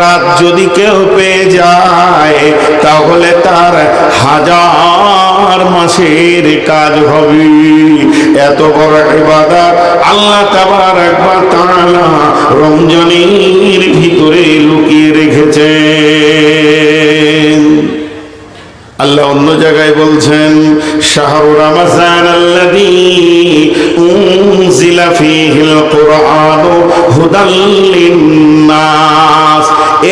রাত যদি কেউ পেয়ে যায়, তাহলে তার হাজার মাসের কাজ হবে। এত বড় ইবাদত আল্লাহ তাবার একবার তাআলা রমজানের ভিতরে লুকিয়ে রেখেছেন অন্য জায়গায় বলছেন শাহরু রমাজান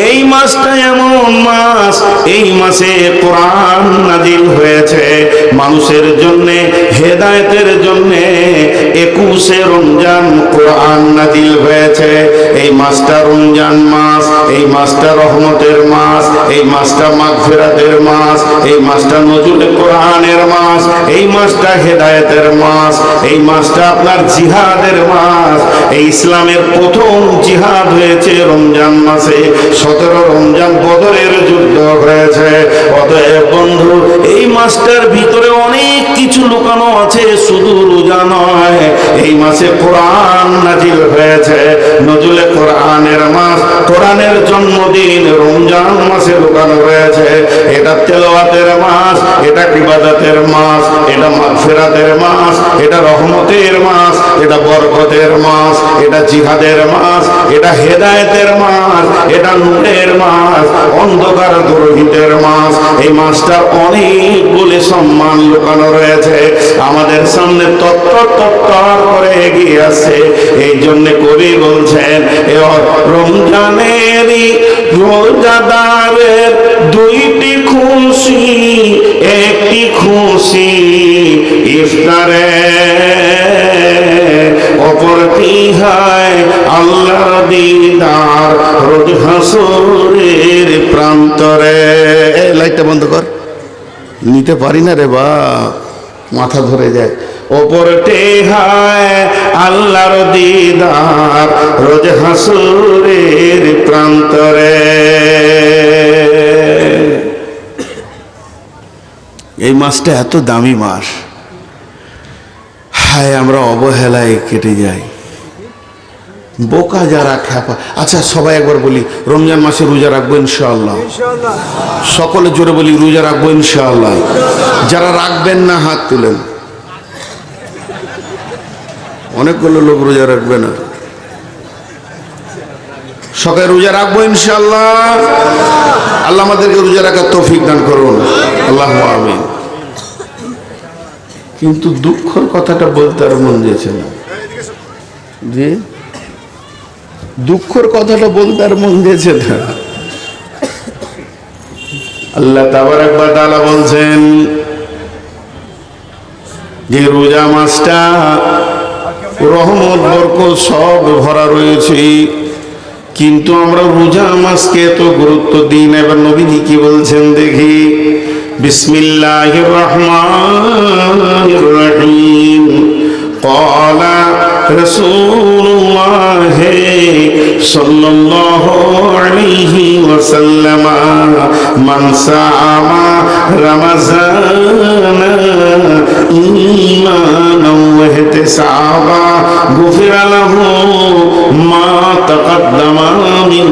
এই মাসটা এমন মাস, এই মাসে কোরআন নাজিল হয়েছে। মানুষের জন্য, হেদায়েতের জন্য একুশে রমজান কোরআন নাজিল হয়েছে। এই মাসটা রমজান মাস, এই মাসটা রহমতের মাস, এই মাসটা মাগফিরাতের মাস, এই মাসটা নজরুল কোরআনের মাস, এই মাসটা হেদায়েতের মাস, এই মাসটা আপনার জিহাদের মাস। এই ইসলামের প্রথম জিহাদ হয়েছে রমজান মাসে, সতেরো রমজান বদরের যুদ্ধ হয়েছে। অতএব বন্ধু, এই মাসটার ভিতরে অনেক কিছু লুকানো আছে, শুধু রোজা নয়। এই মাসে কোরআন নাজিল হয়েছে। নজরুলে কোরআনের মাস, কোরআনের জন্মদিন রমজান মাসে লুকানো রয়েছে। এটা তেলাওয়াতের মাস এটা ইবাদতের মাস, এটা মাগফিরাতের মাস, এটা রহমতের মাস, এটা বরকতের মাস, এটা জিহাদের মাস, এটা হেদায়েতের মাস, এটা নূরের মাস, অন্ধকার দুর্হিতের মাস। এই মাসটা অনেকগুলি সম্মান লুকানো রয়েছে। আমাদের সামনে তত্তর তত্তর করে এগিয়ে আসছে। এই জন্য কবি বলছেন রমজানেরই রোজাদারের দুইটি খুশি একটি খুশি ইফতারে। অপরটি হয় আল্লাহ দিদার রোজ হাসুরের প্রান্তরে। লাইটটা বন্ধ কর। নিতে পারি না রে বা মাথা ধরে যায়। ওপরতে হায় আল্লাহর দিদার রোজ হাসুরের প্রান্তরে। এই মাসটা এত দামি মাস হায়, আমরা অবহেলায় কেটে যাই। বোকা যারা খ্যাপা। আচ্ছা সবাই একবার বলি, রমজান মাসে রোজা রাখব ইনশাআল্লাহ। সকলে জোরে বলি, রোজা রাখব ইনশাআল্লাহ। যারা রাখবেন না, হাত তুলেন। অনেকগুলো লোক রোজা রাখবে না। সকালে রোজা রাখব ইনশাআল্লাহ। আল্লাহ আমাদেরকে রোজা রাখার তৌফিক দান করুন। আল্লাহ আমিন। কিন্তু দুঃখর কথাটা বলতে আর মন দিয়েছে না। জি? দুঃখর কথাটা বলতে আর মন দিয়েছে না। আল্লাহ তাবারাক ওয়া তাআলা বলছেন যে রোজা মাসটা রহমত বরকত সব ভরা রয়েছে। কিন্তু আমরা রোজা মাসকে এত গুরুত্ব দিই না। এবার নবীজি কি বলছেন দেখি। بسم الله الرحمن الرحيم قال রসুল্লাহ সাল্লাল্লাহু আলাইহি ওয়াসাল্লাম মান সামা রমজান ঈমানাও ওয়াহতিসাবা গুফির লাহু মা তাকদ্দামা মিন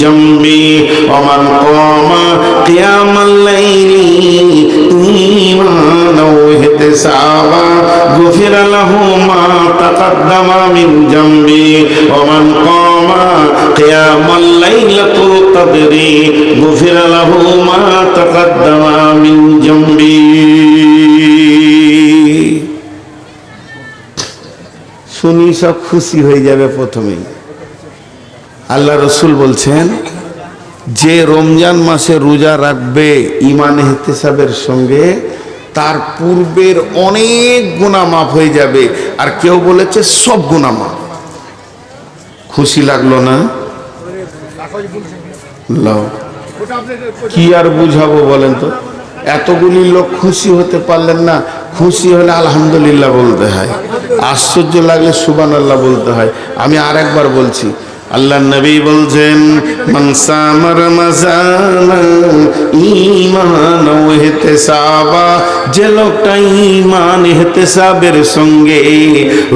জামবি, ওয়া মান ক্বামা কিয়ামাল লাইলি ঈমানাও ওয়াহতিসাবা গুফির লাহু تقدم من جنبه ومن قام قام قيام الليلة القدر غفر له ما تقدم من جنبه শুনি সব খুশি হয়ে যাবে প্রথমেই আল্লাহ রসুল বলছেন যে রমজান মাসে রোজা রাখবে ইমান হেতেসাবের সঙ্গে তার পূর্বের অনেক গুণা মাফ হয়ে যাবে। আর কেউ বলেছে, সব গুণা মাফ। খুশি লাগল না? কি আর বুঝাবো বলেন তো? এতগুলি লোক খুশি হতে পারলেন না। খুশি হলে আলহামদুলিল্লাহ বলতে হয়। আশ্চর্য লাগলে সুবান আল্লাহ বলতে হয়। আমি আর একবার বলছি আল্লাহ নবী বলছেন মনসামর মজানা ইমান হেতেসাবা যে লোকটা ইমান হেতেসাবের সঙ্গে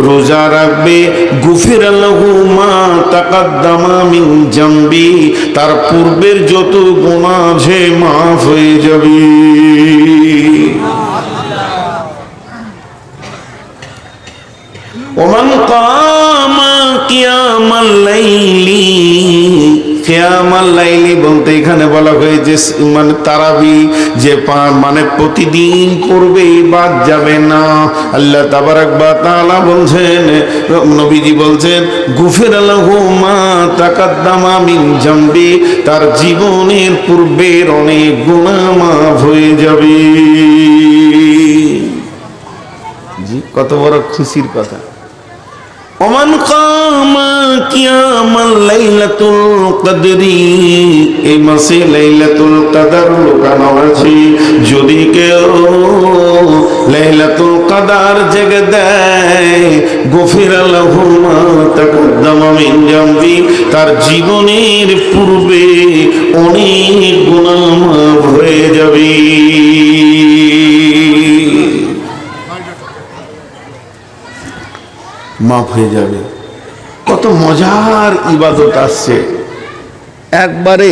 রোজা রাখবে, গুফির লহু মা তাকাদ্দামামিন জম্বি, তার পূর্বের যত গুণা সে মাফ হয়ে যাবে। ওমান কা কিয়ামাল লাইলি। বলতে এখানে বলা হয়েছে মানে তারাবি, যে মানে প্রতিদিন পড়বে, বাদ যাবে না। আল্লাহ বা বলছেন, নবীজি বলছেন মা তাকাদ্দামা মিন জামবি তার জীবনের পূর্বের অনেক গুণামা হয়ে যাবে। জি, কত বড় খুশির কথা। ওমান কামা কিয়ামাল লাইলাতুল কদরি, এই মাসে লাইলাতুল কদর লুকানো আছে। যদি কেউ লাইলাতুল কদর জেগে দেয়, গফির লাহু মা তাকদ্দামা তার জীবনের পূর্বে অনেক গুনাহ মাফ হয়ে যাবে। মাফ হয়ে যাবে। কত মজার ইবাদত আসছে। একবারে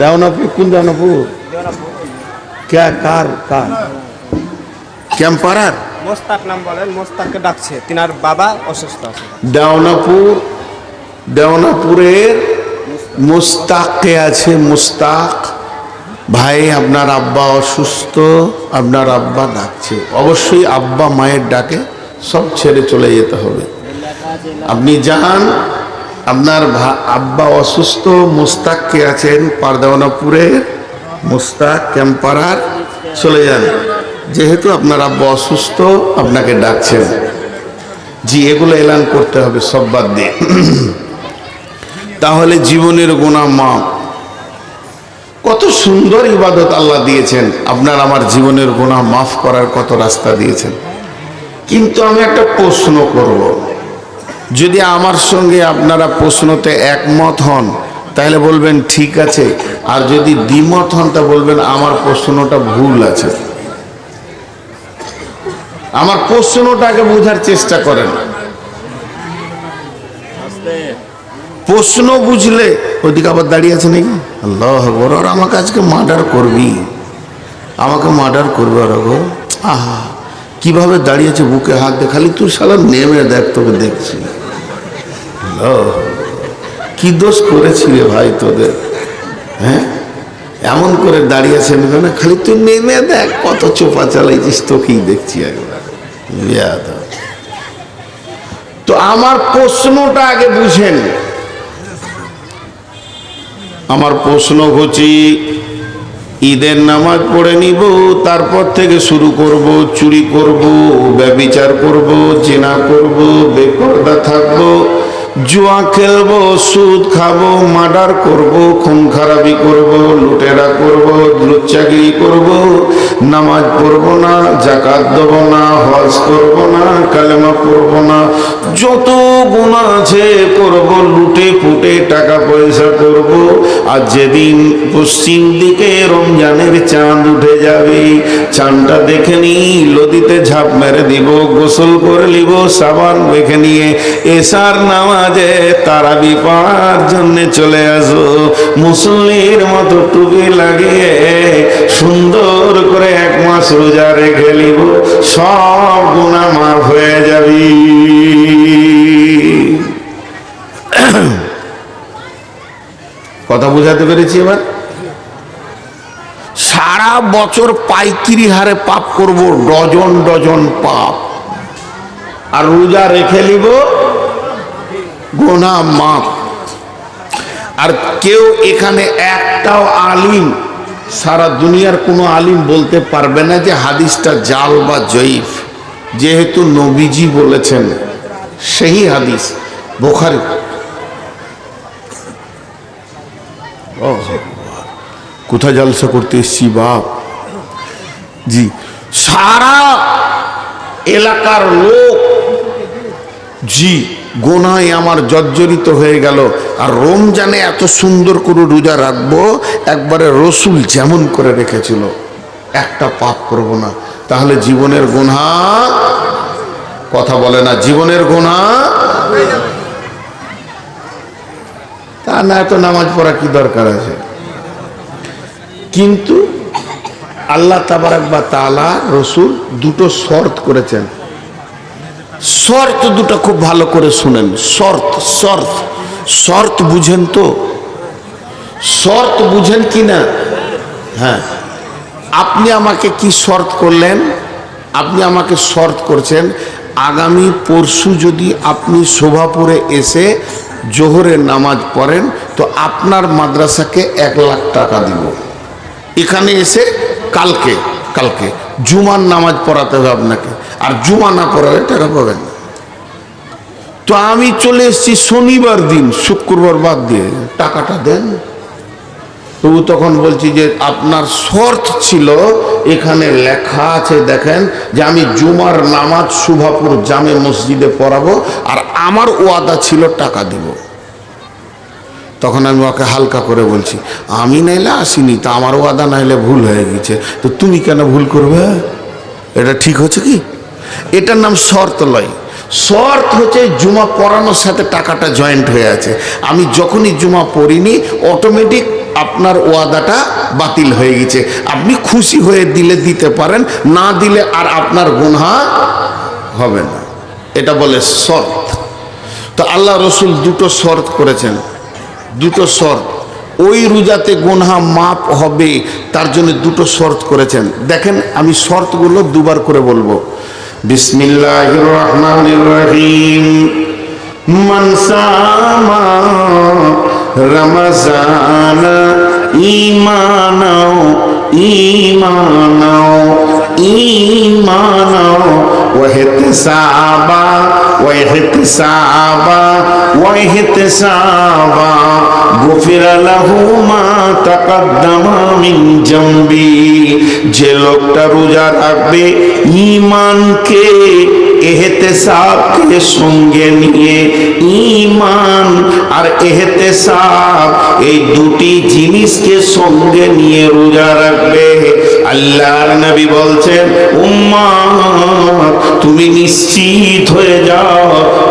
দেওনাপুর কোন দেওনাপুর? ক্যা কার কার? ক্যাম্পারার? মোস্তাক নাম বলেন মোস্তাককে ডাকছে। তিনার বাবা অসুস্থ আছে। দেওনাপুর দেওনাপুরের মুস্তাককে আছে মুস্তাক। ভাই, আপনার আব্বা অসুস্থ, আপনার আব্বা ডাকছে। অবশ্যই আব্বা মায়ের ডাকে সব ছেড়ে চলে যেতে হবে। আপনি যান, আপনার আব্বা অসুস্থ মুস্তাককে আছেন? পারদাওয়ানাপুরের মুস্তাক ক্যাম্পারার, চলে যান। যেহেতু আপনার আব্বা অসুস্থ, আপনাকে ডাকছেন। জি, এগুলো এলান করতে হবে সব বাদ দিয়ে। তাহলে জীবনের গোনা মাপ কত সুন্দর ইবাদত আল্লাহ দিয়েছেন। আপনার আমার জীবনের গোনা মাফ করার কত রাস্তা দিয়েছেন। কিন্তু আমি একটা প্রশ্ন করব। যদি আমার সঙ্গে আপনারা প্রশ্নতে একমত হন, তাহলে বলবেন, ঠিক আছে। আর যদি দ্বিমত হন, তা বলবেন, আমার প্রশ্নটা ভুল আছে। আমার প্রশ্নটাকে বোঝার চেষ্টা করেন। প্রশ্ন বুঝলে ওদিকে আবার দাঁড়িয়ে আছে নাকি? আল্লাহ ওরা আমাকে আজকে মার্ডার করবি? আমাকে মার্ডার করবে ওরা গো। আহা, কীভাবে দাঁড়িয়েছে বুকে হাত দিয়ে? খালি তুই সালা নেমে দেখ, তোকে দেখছি। কি দোষ করেছি রে ভাই তোদের? হ্যাঁ? এমন করে দাঁড়িয়েছে না খালি তুই নেমে দেখ, কত চোপা চালাইছিস, তোকেই দেখছি একবার। তো আমার প্রশ্নটা আগে বুঝেন। আমার প্রশ্ন হচ্ছে, ঈদের নামাজ পড়ে নিব, তারপর থেকে শুরু করব, চুরি করব, ব্যবিচার করব চেনা করব, বেপর্দা থাকব জুয়া খেলব, সুদ খাব, মার্ডার করব, খুন খারাপি করব, লুটেরা করব, লুচ্চাগিরি করব, নামাজ পড়ব না জাকাত দেব না, হজ করব না, কালেমা পড়ব না, যত গুণা আছে করব, লুটে ফুটে টাকা পয়সা করব, আর যেদিন পশ্চিম দিকে রমজানের চাঁদ উঠে যাবে, চাঁদটা দেখে নি নদীতে ঝাঁপ মেরে দিব, গোসল করে নিব, সাবান দেখে নিয়ে, এসার নামাজ নামাজে তারাবি পাওয়ার জন্য চলে আসো। মুসল্লির মতো টুপি লাগিয়ে সুন্দর করে এক মাস রোজা রেখে নিব। সব গুণা মাফ হয়ে যাবি। কথা বোঝাতে পেরেছি এবার? সারা বছর পাইকিরি হারে পাপ করব, ডজন ডজন পাপ। আর রোজা রেখে নিব গোনা মাপ। আর কেউ এখানে একটাও আলিম, সারা দুনিয়ার কোনো আলিম বলতে পারবে না যে হাদিসটা জাল বা জয়ীফ। যেহেতু নবীজি বলেছেন, সেই হাদিস, বোখারি। ও কোথায় জলসা করতে এসছি বাপ? জি, সারা এলাকার লোক, জি গোনায় আমার জর্জরিত হয়ে গেল। আর রমজানে এত সুন্দর করে রোজা রাখব, একবারে রসুল যেমন করে রেখেছিল, একটা পাপ করব না। তাহলে জীবনের গোনা কথা বলে না, জীবনের গোনা তা না, এত নামাজ পড়া কি দরকার আছে? কিন্তু আল্লাহ তাবারাক বা তালা রসুল দুটো শর্ত করেছেন। শর্ত দুটো খুব ভালো করে শুনেন। শর্ত শর্ত। শর্ত বুঝেন তো? শর্ত বুঝেন কি না? হ্যাঁ। আপনি আমাকে কি শর্ত করলেন? আপনি আমাকে শর্ত করছেন, আগামী পরশু যদি আপনি শোভাপুরে এসে জোহরের নামাজ পড়েন, তো আপনার মাদ্রাসাকে এক লাখ টাকা দিব। এখানে এসে কালকে কালকে, জুমার নামাজ পড়াতে হবে আপনাকে। আর জুমা না পড়ালে টাকা পাবেন না। তো আমি চলে এসেছি শনিবার দিন, শুক্রবার বাদ দিয়ে। টাকাটা দেন। তবু তখন বলছি যে আপনার শর্ত ছিল, এখানে লেখা আছে দেখেন যে আমি জুমার নামাজ শুভাপুর জামে মসজিদে পড়াবো আর আমার ওয়াদা ছিল টাকা দিব। তখন আমি ওকে হালকা করে বলছি, আমি নাইলে আসিনি, তা আমার ওয়াদা নাইলে ভুল হয়ে গেছে। তো তুমি কেন ভুল করবে? এটা ঠিক হচ্ছে কি? এটার নাম শর্ত লয়। শর্ত হচ্ছে জুমা পড়ানোর সাথে টাকাটা জয়েন্ট হয়ে আছে। আমি যখনই জুমা পড়িনি অটোমেটিক আপনার ওয়াদাটা বাতিল হয়ে গেছে। আপনি খুশি হয়ে দিলে দিতে পারেন, না দিলে আর আপনার গুনহা হবে না। এটা বলে শর্ত। তো আল্লাহ রসুল দুটো শর্ত করেছেন। দুটো শর্ত। ওই রোজাতে গোনহা মাপ হবে, তার জন্য দুটো শর্ত করেছেন। দেখেন, আমি শর্তগুলো দুবার করে বলব। বিসমিল্লাহ রহমান রহিম মনসামা রমজান ইমানাও ইমানাও। ইমানাও واحتسابا واحتسابا واحتسابا غفر له ما تقدم من جنبي যে লোকটা রোজা রাখবে ইমানকে এহতেসাবকে সঙ্গে নিয়ে ইমান আর এহতেসাব এই দুটি জিনিসকে সঙ্গে নিয়ে রোজা রাখবে। আল্লাহর নবী বলছেন উম্মা তুমি নিশ্চিত হয়ে যাও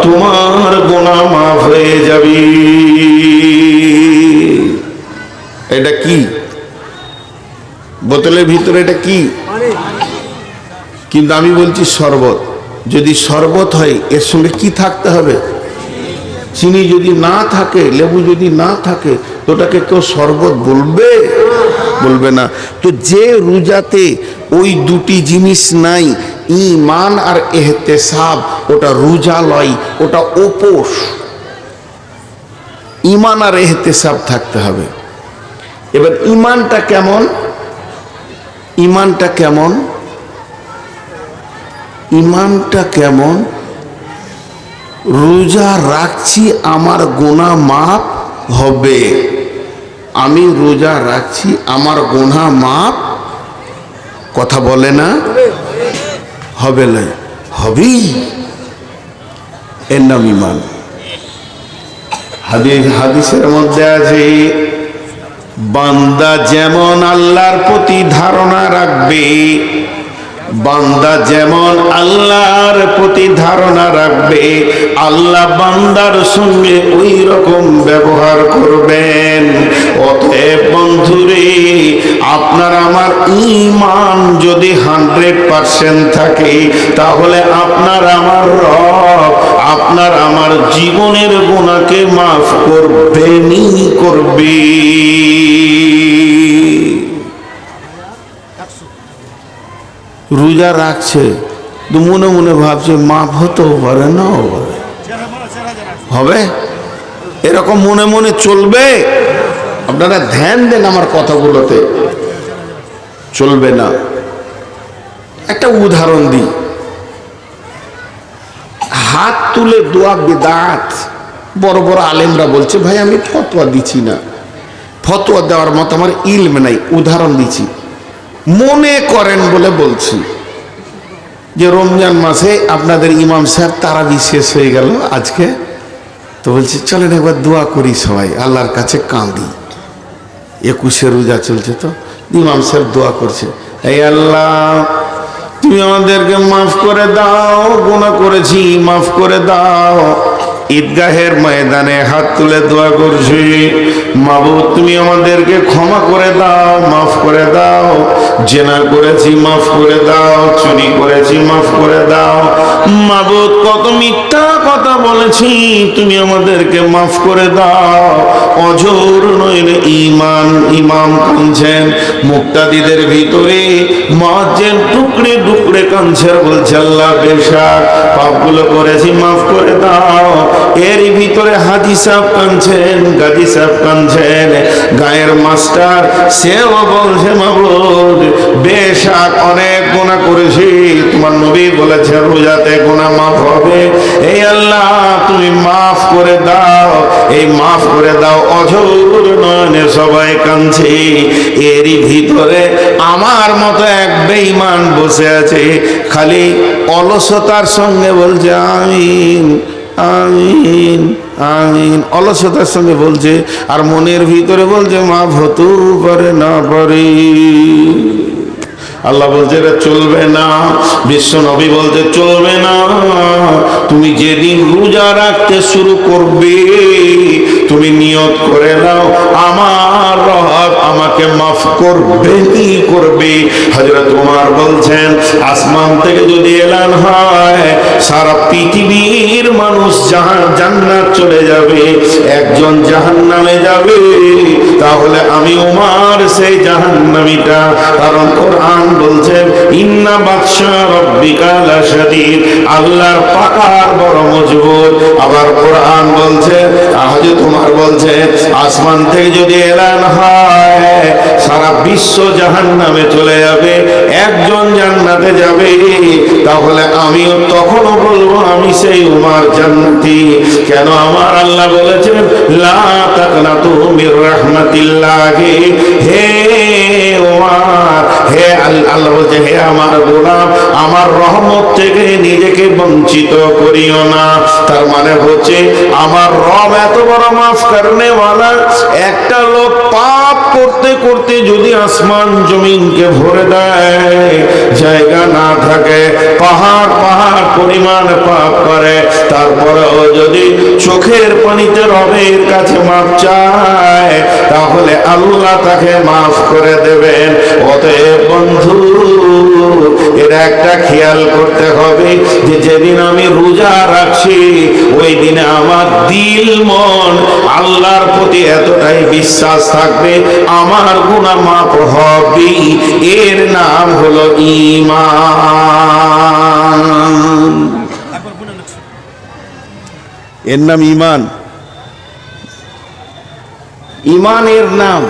তোমার গোনা মাফ হয়ে যাবে। এটা কি? বোতলের ভিতরে এটা কি? কিন্তু আমি বলছি শরবত। যদি শরবত হয়, এর সঙ্গে কি থাকতে হবে? চিনি যদি না থাকে, লেবু যদি না থাকে, তো ওটাকে কেউ শরবত বলবে? বলবে না। তো যে রোজাতে ওই দুটি জিনিস নাই ইমান আর এহতেসাব, ওটা রোজা লয় ওটা উপোস ইমান আর এহতেসাব থাকতে হবে। এবার ইমানটা কেমন? ইমানটা কেমন? ইমানটা কেমন? রোজা রাখছি আমার গোনা মাপ হবে। আমি রোজা রাখছি আমার গোনা মাপ কথা বলে না? হবে না। হবেই। এর নাম ইমান। হাদিস, হাদিসের মধ্যে আছে, বান্দা যেমন আল্লাহর প্রতি ধারণা রাখবে বান্দা যেমন আল্লাহর প্রতি ধারণা রাখবে, আল্লাহ বান্দার সঙ্গে ওই রকম ব্যবহার করবেন। অতএব বন্ধুরে, আপনার আমার ইমান যদি হান্ড্রেড পার্সেন্ট থাকে, তাহলে আপনার আমার রব, আপনার আমার জীবনের গুণাকে মাফ করবেনই করবে। রোজা রাখছে, তো মনে মনে ভাবছে, মাফ হতেও পারে না হবে? এরকম মনে মনে চলবে? আপনারা ধ্যান দেন আমার কথাগুলোতে। চলবে না। একটা উদাহরণ দিই। হাত তুলে দোয়া বেদাত। বড় বড় আলেমরা বলছে, ভাই, আমি ফতোয়া দিচ্ছি না। ফতোয়া দেওয়ার মতো আমার ইলম নাই। উদাহরণ দিচ্ছি। মনে করেন বলে বলছি। যে রমজান মাসে আপনাদের ইমাম সাহেব তারা শেষ হয়ে গেল আজকে। তো বলছি, চলেন একবার দোয়া করি সবাই, আল্লাহর কাছে কাঁদি একুশে রোজা চলছে তো, ইমাম সাহেব দোয়া করছে এই আল্লাহ, তুমি আমাদেরকে মাফ করে দাও গুণা করেছি, মাফ করে দাও। ঈদগাহের ময়দানে হাত তুলে দোয়া করছি। মাবুদ, তুমি আমাদেরকে ক্ষমা করে দাও, মাফ করে দাও। জেনা করেছি, মাফ করে দাও। চুরি করেছি, মাফ করে দাও। মাবুদ, কত মিথ্যা কথা বলেছি, তুমি আমাদেরকে মাফ করে দাও। অজর নইলে ইমান ইমাম কাঁদছেন। মুক্তাদিদের ভিতরে মজ্জেন টুকরে টুকরে কাঁদছেন বলছে, আল্লাহ, বেশাক, পাপগুলো করেছি, মাফ করে দাও। এর ভিতরে হাজি সাহেব কাঁদছেন গাজী সাহেব কাঁদছেন। গায়ের মাস্টার সেও বলছে, মাবুদ অনেক করেছি। তোমার নবী বলেছে, রোজাতে মাফ হবে। এই আল্লাহ, তুমি মাফ করে দাও। এই মাফ করে দাও নয়নে সবাই এরই ভিতরে আমার মতো এক বেঈমান বসে আছে। খালি অলসতার সঙ্গে বলছে, আমিন। আমিন আমিন। অলসতার সঙ্গে বলছে, আর মনের ভিতরে বলছে, মা ভতু পারে না পারে আল্লাহ বলছে, এটা চলবে না। বিশ্ব নবী বলছে, চলবে না। তুমি যেদিন রোজা রাখতে শুরু করবে, তুমি নিয়ত করে নাও। আমার আমাকে মাফ করবেই করবে? হযরত তোমার বলছেন, আসমান থেকে যদি এলান হয়, সারা পৃথিবীর মানুষ জান্নাত চলে যাবে, একজন জাহান্নামে যাবে। তাহলে আমি উমার সেই জাহান্নামীটা, কারণ কোরআন বলছেন ইন্না বাদশা রব্বিকা লাশাদীদ আল্লাহর পাকার বড় মজবুত। আবার কোরআন বলছে আজ তোমার বলছে, আসমান থেকে যদি এলান হয় সারা বিশ্ব জাহান নামে চলে যাবে, একজন জান্নাতে যাবে। তাহলে আমিও তখনও বলব, আমি সেই উমার জান্নাতি। কেন আমার আল্লাহ বলেছেন, লা তাকনাতু মির রাহমাতিল্লাহি? হে হে আল- আল্লাহ বলছে, হে আমার গোলাম, আমার রহমত থেকে নিজেকে বঞ্চিত করিও না। তার মানে হচ্ছে, আমার রব এত বড় মাফ একটা লোক পাপ করতে করতে যদি আসমান জমিনকে ভরে দেয়, জায়গা না থাকে, পাহাড় পাহাড় পরিমাণ পাপ করে, তারপরেও যদি চোখের পানিতে রবের কাছে মাপ চায়, তাহলে আল্লাহ তাকে মাফ করে দেবেন। অতএব বন্ধু এটা একটা খেয়াল করতে হবে যে যেদিন আমি রোজা রাখছি, ওই দিনে আমার দিল মন আল্লাহর প্রতি এতটাই বিশ্বাস থাকবে, আমার গুণা মাপ হবে। এর নাম হলো ইমান এর নাম ইমান। ইমানের নাম।